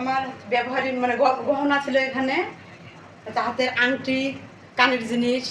আমার ব্যবহারিক মানে গহনা ছিল এখানে আংটি, কানের জিনিস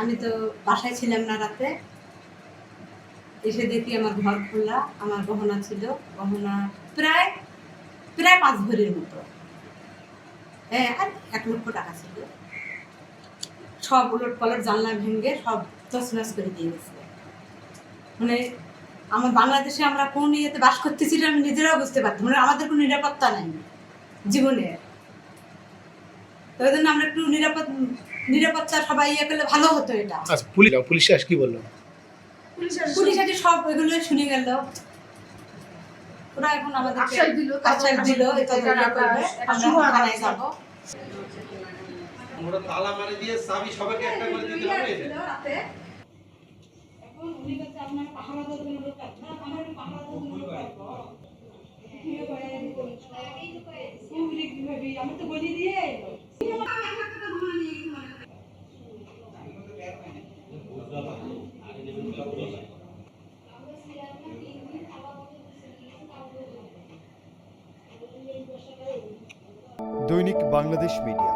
আমি তো বাসায় ছিলাম না রাতে। এসে দেখি আমার ঘর খোলা, আমার গহনা ছিল। গহনা প্রায় প্রায় পাঁচ ভরির মতো। হ্যাঁ আর এক লক্ষ টাকা ছিল। সব উলট পালট জানলা ভেঙে সব তছনছ করে দিয়ে গেছে। মানে আমার বাংলাদেশে আমরা কোন ইয়েতে বাস করতেছি এটা আমি নিজেরাও বুঝতে পারতাম। মানে আমাদের কোনো নিরাপত্তা নাই জীবনে। তো ওই জন্য আমরা একটু নিরাপদ নিরাপত্তা সবাই ইয়ে করলে ভালো হতো এটা। আচ্ছা পুলিশ আস কি বলল? পুলিশ আজ সব এগুলো শুনে গেল। ওরা এখন আমাদের আশ্বাস দিল, আশ্বাস দিল আমরা করবে। আমরা থানায় যাব। আমরা তালা মারি দিয়ে চাবি সবাইকে একটা করে দিতে হবে। এখন উনি কাছে আপনার পাহারা দেওয়ার লোক আছে। না আমার পাহারা দেওয়ার লোক আছে। আমি তো বলি দিয়ে দৈনিক বাংলাদেশ মিডিয়া।